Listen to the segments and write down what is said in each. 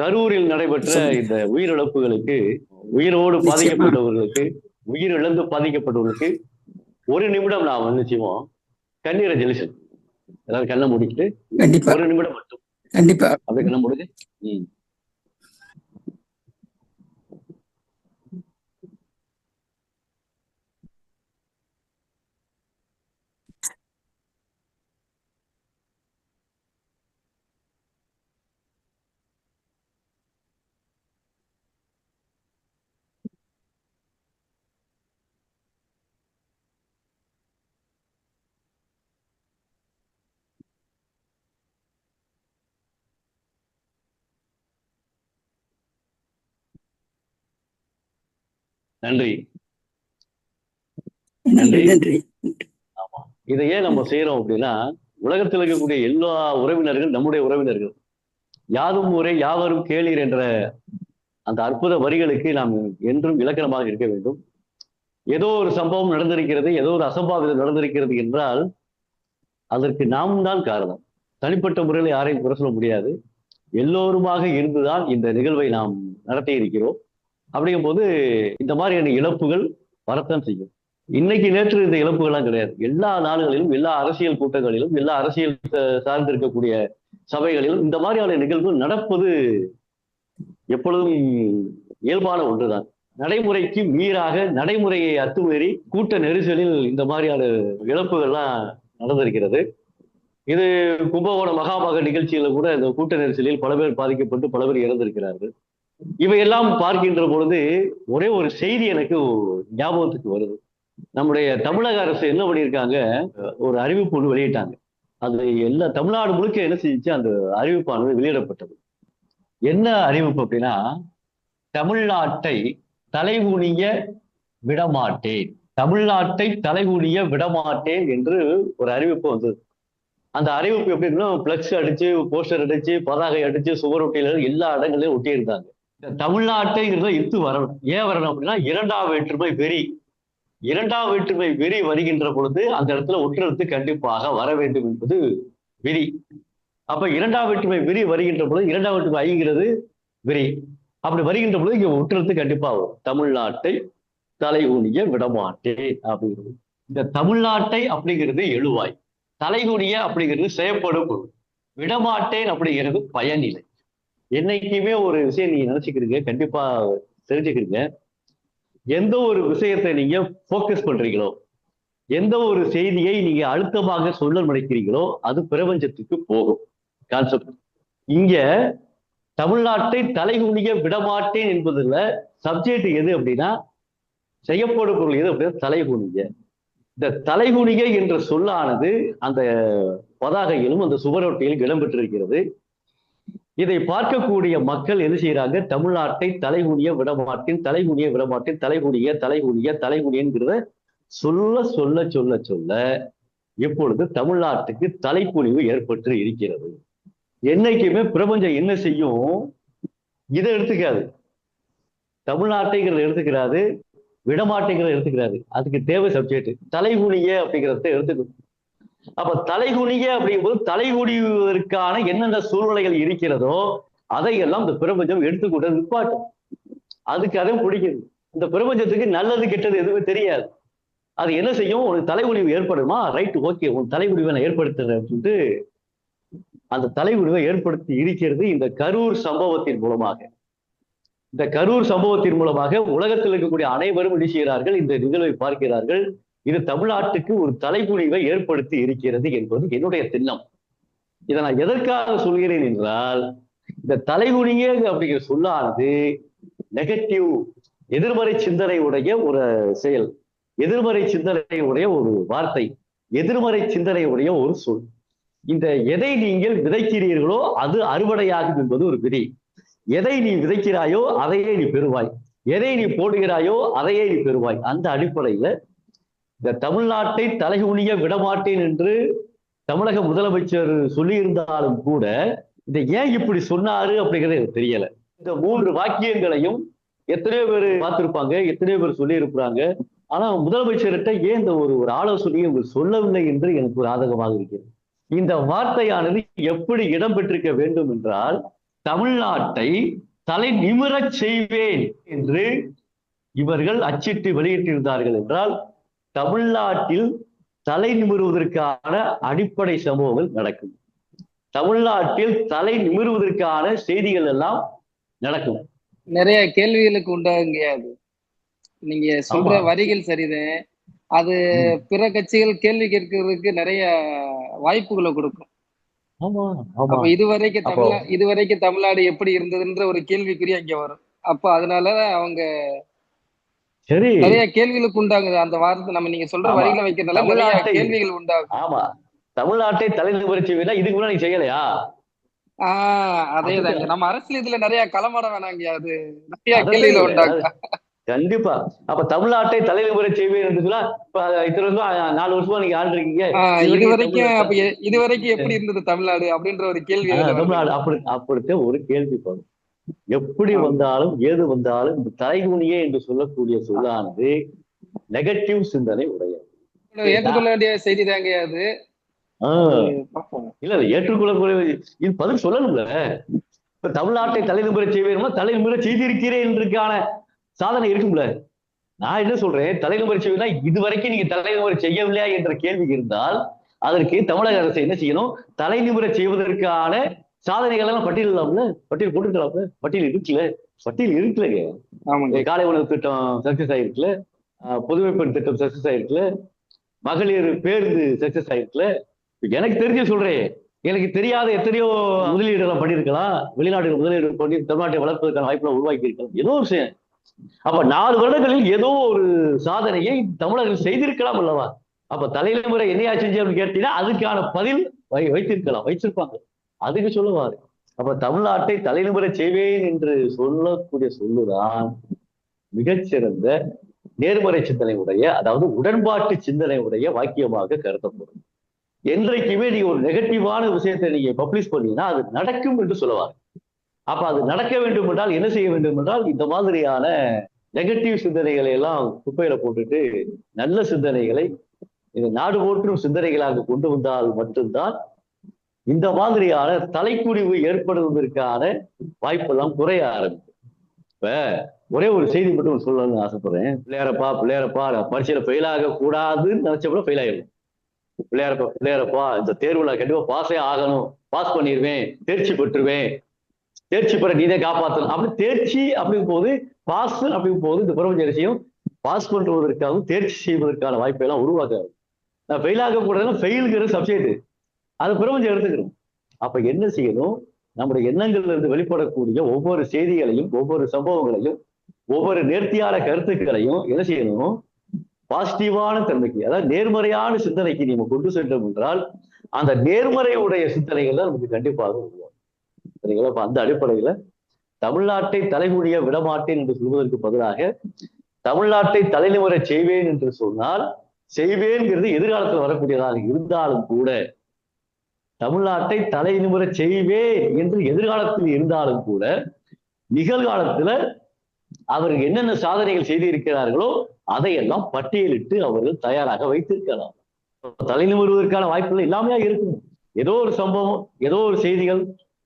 கரூரில் நடைபெற்ற. இந்த உயிரிழப்புகளுக்கு உயிரோடு. பாதிக்கப்பட்டவர்களுக்கு உயிர் இழந்து பாதிக்கப்பட்டவர்களுக்கு ஒரு நிமிடம் நான் வந்து செய்வோம். கண்ணீரை ஜெலிசன். அதாவது கண்ணை மூடிக்கிட்டு கண்டிப்பா. ஒரு நிமிடம் மட்டும். கண்டிப்பா. அப்படியே கண்ணை மூடுங்க. நன்றி. நன்றி நன்றி. இதை ஏன் நம்ம செய்யறோம் அப்படின்னா உலகத்தில் இருக்கக்கூடிய எல்லா உறவினர்கள் நம்முடைய உறவினர்கள். யாதும் ஊரே யாவரும் கேளீர் என்ற அந்த அற்புத வரிகளுக்கு நாம் என்றும் இலக்கணமாக இருக்க வேண்டும். ஏதோ ஒரு சம்பவம் நடந்திருக்கிறது ஏதோ ஒரு அசம்பாவிதம் நடந்திருக்கிறது என்றால் அதற்கு நாம் தான் காரணம். தனிப்பட்ட முறையில் யாரையும் குறை சொல்ல முடியாது. எல்லோருமாக இருந்துதான் இந்த நிகழ்வை நாம் நடத்தி இருக்கிறோம் அப்படிங்கும்போது இந்த மாதிரியான இழப்புகள் வரத்தான் செய்யும். இன்னைக்கு நேற்று இந்த இழப்புகள்லாம் கிடையாது. எல்லா நாடுகளிலும் எல்லா அரசியல் கூட்டங்களிலும் எல்லா அரசியல் சார்ந்திருக்கக்கூடிய சபைகளிலும் இந்த மாதிரியான நிகழ்வுகள் நடப்பது எப்பொழுதும் இயல்பான ஒன்றுதான். நடைமுறைக்கு மீறாக நடைமுறையை அத்துமீறி கூட்ட நெரிசலில் இந்த மாதிரியான இழப்புகள்லாம் நடந்திருக்கிறது. இது கும்பகோணம் மகாமக நிகழ்ச்சியில கூட இந்த கூட்ட நெரிசலில் பல பேர் பாதிக்கப்பட்டு பல பேர் இறந்திருக்கிறார்கள். இவையெல்லாம் பார்க்கின்ற பொழுது ஒரே ஒரு செய்தி எனக்கு ஞாபகத்துக்கு வருது. நம்முடைய தமிழக அரசு என்ன பண்ணியிருக்காங்க? ஒரு அறிவிப்பு ஒன்று வெளியிட்டாங்க. அது எல்லா தமிழ்நாடு முழுக்க என்ன செஞ்சிச்சு? அந்த அறிவிப்பானது வெளியிடப்பட்டது. என்ன அறிவிப்பு அப்படின்னா தமிழ்நாட்டை தலைகுனிய விடமாட்டேன். தமிழ்நாட்டை தலைகுனிய விடமாட்டேன் என்று ஒரு அறிவிப்பு வந்தது. அந்த அறிவிப்பு எப்படின்னா பிளக்ஸ் அடிச்சு போஸ்டர் அடிச்சு பதாகை அடிச்சு சுவரொட்டியில எல்லா இடங்களையும் ஒட்டியிருந்தாங்க. தமிழ்நாட்டுங்கிறத இத்து வரணும். ஏன் வரணும் அப்படின்னா இரண்டாம் வேற்றுமை வெறி. இரண்டாம் வேற்றுமை வெறி வருகின்ற பொழுது அந்த இடத்துல ஒட்டுறது கண்டிப்பாக வர வேண்டும் என்பது விதி அப்ப இரண்டாம் வேற்றுமை வெறி வருகின்ற பொழுது இரண்டாம் வேற்றுமை ஐங்கிறது வெறி. அப்படி வருகின்ற பொழுது இங்க ஒட்டுறது கண்டிப்பா வரும். தமிழ்நாட்டை தலை ஊனிய விடமாட்டேன் அப்படிங்கிறது. இந்த தமிழ்நாட்டை அப்படிங்கிறது எழுவாய். தலைகுனிய அப்படிங்கிறது செயற்படும் பொருள். விடமாட்டேன் அப்படிங்கிறது பயனில்லை என்னைக்குமே ஒரு விஷயம் நீங்க நினைச்சுக்கிறீங்க கண்டிப்பா தெரிஞ்சுக்கிறீங்க எந்த ஒரு விஷயத்தை நீங்க ஃபோக்கஸ் பண்றீங்களோ எந்த ஒரு செய்தியை நீங்க அழுத்தமாக சொல்ல நினைக்கிறீங்களோ அது பிரபஞ்சத்துக்கு போகும். கான்செப்ட் இங்க தமிழ்நாட்டை தலைகுனிய விடமாட்டேன் என்பதுல சப்ஜெக்ட் எது அப்படின்னா செய்யப்படும் பொருள் எது அப்படின்னா தலைகுனிய. இந்த தலைகுனிய என்ற சொல்லானது அந்த பதாகையிலும் அந்த சுவரொட்டியிலும் இடம்பெற்றிருக்கிறது இதை பார்க்கக்கூடிய மக்கள் என்ன செய்யறாங்க? தமிழ்நாட்டை தலைகுனிய விடமாட்டேன் தலைகுனிய விடமாட்டேன் தலைகுனிய தலைகுனிய தலைகுனியங்கிறத சொல்ல சொல்ல சொல்ல சொல்ல இப்பொழுது தமிழ்நாட்டுக்கு தலைக்குனிவு ஏற்பட்டு இருக்கிறது. என்னைக்குமே பிரபஞ்சம் என்ன செய்யும்? இதை எடுத்துக்காது. தமிழ்நாட்டைங்கிறத எடுத்துக்கிறாரு விடமாட்டேங்கிறத எடுத்துக்கிறாரு அதுக்கு தேவை சப்ஜெக்ட் தலைகுனிய அப்படிங்கிறத எடுத்துக்கணும். அப்ப தலைகுனிய அப்படிங்கும்போது தலைகுடிவதற்கான என்னென்ன சூழ்நிலைகள் இருக்கிறதோ அதையெல்லாம் இந்த பிரபஞ்சம் எடுத்துக்கூட நிப்பாட்டும் அதுக்கு அதை பிடிக்குது. இந்த பிரபஞ்சத்துக்கு நல்லது கெட்டது எதுவுமே தெரியாது. அது என்ன செய்யும்? உனக்கு தலைகுனிவு ஏற்படுமா? Right okay. உன் தலைகுனிவை நான் ஏற்படுத்துறேன் அப்படின்ட்டு அந்த தலைகுனிவை ஏற்படுத்தி இருக்கிறது இந்த கரூர் சம்பவத்தின் மூலமாக. இந்த கரூர் சம்பவத்தின் மூலமாக உலகத்தில் இருக்கக்கூடிய அனைவரும் என்ன செய்கிறார்கள்? இந்த நிகழ்வை பார்க்கிறார்கள். இது தமிழ்நாட்டுக்கு ஒரு தலைகுனிவை ஏற்படுத்தி இருக்கிறது என்பது என்னுடைய திண்ணம். இதை நான் எதற்காக சொல்கிறேன் என்றால் இந்த தலைகுனிய அப்படிங்கிற சொல்லானது நெகட்டிவ் எதிர்மறை சிந்தனை உடைய ஒரு செயல் எதிர்மறை சிந்தனை உடைய ஒரு வார்த்தை எதிர்மறை சிந்தனை உடைய ஒரு சொல். இந்த எதை நீங்கள் விதைக்கிறீர்களோ அது அறுவடையாகும் என்பது ஒரு விதி. எதை நீ விதைக்கிறாயோ அதையே நீ பெறுவாய். எதை நீ போடுகிறாயோ அதையே நீ பெறுவாய். அந்த அடிப்படையில இந்த தமிழ்நாட்டை தலைகுனிய விடமாட்டேன் என்று தமிழக முதலமைச்சர் சொல்லியிருந்தாலும் கூட இதை ஏன் இப்படி சொன்னாரு அப்படிங்கிறது எனக்கு தெரியல. இந்த மூன்று வாக்கியங்களையும் எத்தனையோ பேர் பார்த்திருப்பாங்க எத்தனையோ பேர் சொல்லி இருக்கிறாங்க ஆனா முதலமைச்சர்கிட்ட ஏன் இந்த ஒரு ஒரு ஆலோசனையை சொல்லவில்லை என்று எனக்கு ஒரு ஆதகமாக இருக்கிறது. இந்த வார்த்தையானது எப்படி இடம்பெற்றிருக்க வேண்டும் என்றால் தமிழ்நாட்டை தலை நிமிரச் செய்வேன் என்று இவர்கள் அச்சிட்டு வெளியிட்டிருந்தார்கள் என்றால் தமிழ்நாட்டில் தலை நிமிருவதற்கான அடிப்படை சம்பவங்கள் நடக்கும். தமிழ்நாட்டில் தலை நிமிருவதற்கான செய்திகள் எல்லாம் நடக்கும். நிறைய கேள்விகளுக்கு உண்டாகுங்க அது. நீங்க சொல்ற. வரிகள் சரிதான் அது. பிற கட்சிகள் கேள்வி கேட்கறதுக்கு நிறைய வாய்ப்புகளை கொடுக்கும். இதுவரைக்கும் தமிழ்நா இதுவரைக்கும் தமிழ்நாடு எப்படி இருந்ததுன்ற ஒரு கேள்விக்குறி அங்க வரும். அப்ப அதனால அவங்க சரி. நிறைய கேள்விகளுக்கு உண்டாகுது. அந்த வார்த்தை நம்ம நீங்க சொல்ற. வரிகளை வைக்கிறதுனால நிறைய கேள்விகள் உண்டாகும் ஆமா. தமிழ்நாட்டை தலை நிமிரச் செய்வேனா இதுக்கு முன்னாடி நீ செய்யலையா? ஆஹ் அதேதாங்க. நம்ம அரசியல் இதுல நிறைய களமாட வேணாங்க. அது நிறைய கேள்விகளை. உண்டாகும் கண்டிப்பா. அப்ப தமிழ்நாட்டை தலை நிமிரச் செய்வேன் சொன்னா இப்ப வருஷம் அஹ், நாலு வருஷமா நீங்க ஆண்டு இருக்கீங்க ஆஹ் இது வரைக்கும் அப்ப இது வரைக்கும் எப்படி இருந்தது தமிழ்நாடு அப்படின்ற ஒரு கேள்வி. தமிழ்நாடு அப்படி அப்படித்தான் ஒரு கேள்வி வரும் எப்படி. வந்தாலும் ஏது வந்தாலும் இந்த தலைகுனியே என்று சொல்லக்கூடிய சொல்லானது நெகட்டிவ் சிந்தனை உடையது. ஏற்றுக்கொள்ள வேண்டிய செய்தி தாங்க அது. இல்ல ஏற்றுக்கொள்ளக்கூடிய இது. பதில் சொல்லணும்ல. இப்ப தமிழ்நாட்டை தலை நிமிர செய்வேணுமா தலை நிமிர செய்திருக்கிறேன் என்றுக்கான சாதனை இருக்கும்ல. நான் என்ன சொல்றேன்? தலைநிமிர செய்வதுனா இதுவரைக்கும் நீங்க தலைநிமிர செய்யவில்லையா என்ற கேள்வி இருந்தால் அதற்கு தமிழக அரசு என்ன செய்யணும்? தலைநிமிர செய்வதற்கான சாதனைகள் எல்லாம் பட்டியலிடலாம்ல பட்டியல் போட்டுக்கலாம்ல பட்டியல் இருக்குல்ல? பட்டியல் இருக்குல்லங்க. ஆமாங்க. காலை உணவு திட்டம் சக்சஸ் ஆயிருக்குல்ல? புதுமை பெண் திட்டம் சக்சஸ் ஆயிருக்குல்ல? மகளிர் பேருந்து சக்சஸ் ஆயிருக்குல்ல? எனக்கு தெரிஞ்சு சொல்றேன். எனக்கு தெரியாத எத்தனையோ முதலீடுகளை பண்ணியிருக்கலாம். வெளிநாட்டு முதலீடு பண்ணி தமிழ்நாட்டை வளர்ப்பதற்கான வாய்ப்புகளை உருவாக்கி இருக்கலாம் ஏதோ ஒரு விஷயம்? அப்ப நாலு வருடங்களில் ஏதோ ஒரு சாதனையை தமிழர்கள் செய்திருக்கலாம் அல்லவா? அப்ப தலைமுறை என்னையா செஞ்சு அப்படின்னு கேட்டீங்கன்னா அதுக்கான பதில் வை வைத்திருக்கலாம் வைத்திருப்பாங்க. அதுக்கு சொல்லுவாரு. அப்ப தமிழ்நாட்டை தலைநிமிர செய்வேன் என்று சொல்லக்கூடிய சொல்லுதான் மிகச்சிறந்த நேர்மறை சிந்தனை உடைய அதாவது உடன்பாட்டு சிந்தனை உடைய வாக்கியமாக கருதப்படும். என்றைக்குமே நீங்க ஒரு நெகட்டிவான விஷயத்தை நீங்க பப்ளிஷ் பண்ணீங்கன்னா அது நடக்கும் என்று சொல்லுவாங்க அப்ப அது நடக்க வேண்டும் என்றால் என்ன செய்ய வேண்டும் என்றால் இந்த மாதிரியான நெகட்டிவ் சிந்தனைகளை எல்லாம் குப்பையில போட்டுட்டு நல்ல சிந்தனைகளை இந்த நாடு போற்றும் சிந்தனைகளாக கொண்டு வந்தால் மட்டும்தான் இந்த மாதிரியான தலைக்குடிவு ஏற்படுவதற்கான வாய்ப்பெல்லாம் குறைய ஆரம்பிக்கும் இப்ப ஒரே ஒரு செய்தி மட்டும் சொல்லணும்னு ஆசைப்படுறேன். பிள்ளையாரப்பா பிள்ளையாரப்பா நான் பரீட்சையில ஃபெயில் ஆக கூடாதுன்னு நினைச்சப்பட ஃபெயில் ஆயிடும் பிள்ளையாரப்பா பிள்ளையாரப்பா இந்த தேர்வுல கண்டிப்பா பாஸே ஆகணும். பாஸ் பண்ணிடுவேன் தேர்ச்சி பெற்றுவேன். தேர்ச்சி பெற நீதே காப்பாற்றணும் அப்படி தேர்ச்சி அப்படிங்கும் போது பாஸ் அப்படிங்கும் போது இந்த பிரபஞ்ச விஷயம் பாஸ் பண்றதற்காகவும் தேர்ச்சி செய்வதற்கான வாய்ப்பை எல்லாம் உருவாக்காது நான் ஃபெயில் ஆகக்கூடாதுன்னா ஃபெயிலுங்கிற சப்ஜெக்ட் அது பிரபஞ்சம் எடுத்துக்கிறோம் அப்ப என்ன செய்யணும்? நம்முடைய எண்ணங்கள்ல இருந்து வெளிப்படக்கூடிய ஒவ்வொரு செய்திகளையும் ஒவ்வொரு சம்பவங்களையும் ஒவ்வொரு நேர்த்தியான கருத்துக்களையும் என்ன செய்யணும்? பாசிட்டிவான தன்மைக்கு அதாவது நேர்மறையான சிந்தனைக்கு நீங்க கொண்டு சென்றோம் என்றால் அந்த நேர்மறையுடைய சிந்தனைகள் தான் நமக்கு கண்டிப்பாக உருவாகும். சரிங்களா? அப்ப அந்த அடிப்படையில தமிழ்நாட்டை தலைமுடிய விடமாட்டேன் என்று சொல்வதற்கு பதிலாக தமிழ்நாட்டை தலைநிமுறை செய்வேன் என்று சொன்னால் செய்வேன்கிறது எதிர்காலத்தில் வரக்கூடியதாக இருந்தாலும் கூட தமிழ்நாட்டை தலை நிமிர செய்வேன் என்று எதிர்காலத்தில் இருந்தாலும் கூட நிகழ்காலத்துல அவர்கள் என்னென்ன சாதனைகள் செய்திருக்கிறார்களோ அதையெல்லாம் பட்டியலிட்டு அவர்கள் தயாராக வைத்திருக்கலாம் தலை நிமிருவதற்கான வாய்ப்புகள் இல்லாமையா இருக்கும். ஏதோ ஒரு சம்பவம் ஏதோ ஒரு செய்திகள்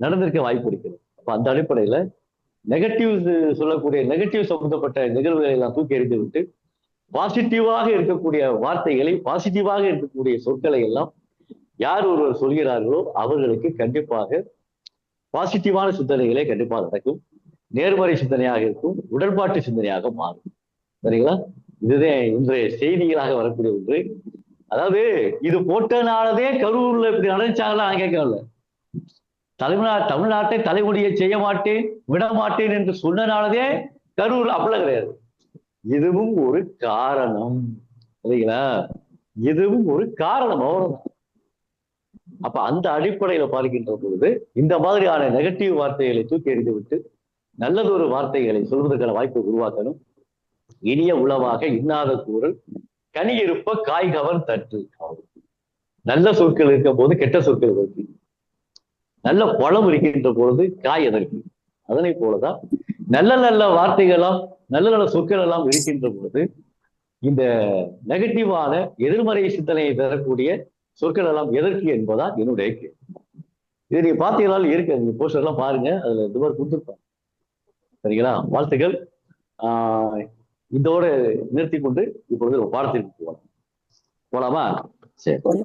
நடந்திருக்க வாய்ப்பு இருக்கிறது அப்ப அந்த அடிப்படையில நெகட்டிவ் சொல்லக்கூடிய நெகட்டிவ் சம்பந்தப்பட்ட நிகழ்வுகளை எல்லாம் தூக்கி எறிந்து விட்டு பாசிட்டிவாக இருக்கக்கூடிய வார்த்தைகளை பாசிட்டிவாக இருக்கக்கூடிய சொற்களை எல்லாம் யார் ஒருவர் சொல்கிறார்களோ அவர்களுக்கு கண்டிப்பாக பாசிட்டிவான சிந்தனைகளே கண்டிப்பாக நடக்கும். நேர்மறை சிந்தனையாக இருக்கும். உடன்பாட்டு சிந்தனையாக மாறும். சரிங்களா? இதுதான் இன்றைய செய்திகளாக வரக்கூடிய ஒன்று. அதாவது இது போட்டனாலதே கரூர்ல இப்படி நடந்துச்சாங்களா நான் கேட்கல தமிழ்நா தமிழ்நாட்டை தலைமுடியை செய்ய மாட்டேன் விட மாட்டேன் என்று சொன்னனாலதே கரூர் அப்படிலாம் கிடையாது. இதுவும் ஒரு காரணம். சரிங்களா? இதுவும் ஒரு காரணம். அவ்வளவுதான். அப்ப அந்த அடிப்படையில பார்க்கின்ற பொழுது இந்த மாதிரியான நெகட்டிவ் வார்த்தைகளை தூக்கி எறிந்துவிட்டு நல்லதொரு வார்த்தைகளை சொல்வதற்கான வாய்ப்பை உருவாக்கணும். இனிய உளவாக இன்னாத கூறல் கனி இருப்ப காய் கவன் தட்டு. நல்ல சொற்கள் இருக்கும் போது கெட்ட சொற்கள் இருக்கு. நல்ல பழம் இருக்கின்ற பொழுது காய் அதற்கு. அதனை போலதான் நல்ல நல்ல வார்த்தைகளாம் நல்ல நல்ல சொற்கள் எல்லாம் இருக்கின்ற பொழுது இந்த நெகட்டிவான எதிர்மறை சிந்தனையை தரக்கூடிய சொற்கள் எல்லாம் எதற்கு என்பதா என்னுடைய கேள்வி. இதை நீங்க பார்த்தீங்கனாலும் இருக்கு. நீங்க போஸ்டர் எல்லாம் பாருங்க. அதுல இந்த மாதிரி கொடுத்துருப்பாங்க. சரிங்களா? வாழ்த்துக்கள். ஆஹ் இதோட நிறுத்தி கொண்டு இப்பொழுது ஒரு பாடத்திற்கு போகலாம். போலாமா? சரி.